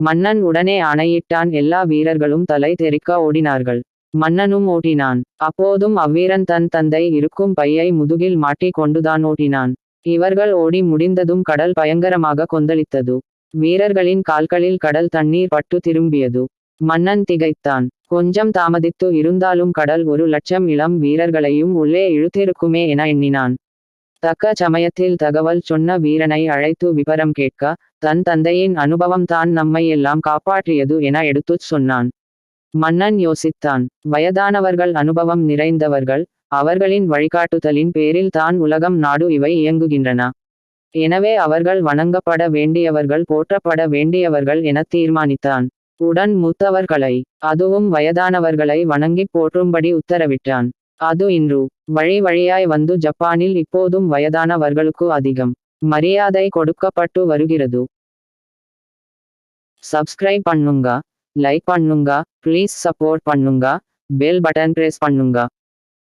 மன்னன் உடனே ஆணையிட்டான் எல்லா வீரர்களும் தலை தெறிக்க ஓடினார்கள். மன்னனும் ஓட்டினான் அப்போதும் அவ்வீரன் தன் தந்தை இருக்கும் பையை முதுகில் மாட்டிக் கொண்டுதான் ஓட்டினான் இவர்கள் ஓடி முடிந்ததும் கடல் பயங்கரமாக கொந்தளித்தது. வீரர்களின் கால்களில் கடல் தண்ணீர் பட்டு திரும்பியது. மன்னன் திகைத்தான். கொஞ்சம் தாமதித்து இருந்தாலும் கடல் ஒரு லட்சம் இளம் வீரர்களையும் உள்ளே இழுத்திருக்குமே என எண்ணினான். தக்க சமயத்தில் தகவல் சொன்ன வீரனை அழைத்து விபரம் கேட்க தன் தந்தையின் அனுபவம் தான் நம்மை எல்லாம் காப்பாற்றியது என எடுத்துச் சொன்னான். மன்னன் யோசித்தான். வயதானவர்கள் அனுபவம் நிறைந்தவர்கள் அவர்களின் வழிகாட்டுதலின் பேரில் தான் உலகம் நாடு இவை இயங்குகின்றன. எனவே அவர்கள் வணங்கப்பட வேண்டியவர்கள் போற்றப்பட வேண்டியவர்கள் என தீர்மானித்தான். உடன் மூத்தவர்களை அதுவும் வயதானவர்களை வணங்கிப் போற்றும்படி உத்தரவிட்டான். அது இன்று வழி வழியாய் வந்து ஜப்பானில் இப்போதும் வயதானவர்களுக்கு அதிகம். மரியாதை கொடுக்கப்பட்டு வருகிறது. சப்ஸ்கிரைப் பண்ணுங்க லைக் பண்ணுங்க ப்ளீஸ் சப்போர்ட் பண்ணுங்க பெல் பட்டன் பிரஸ் பண்ணுங்க.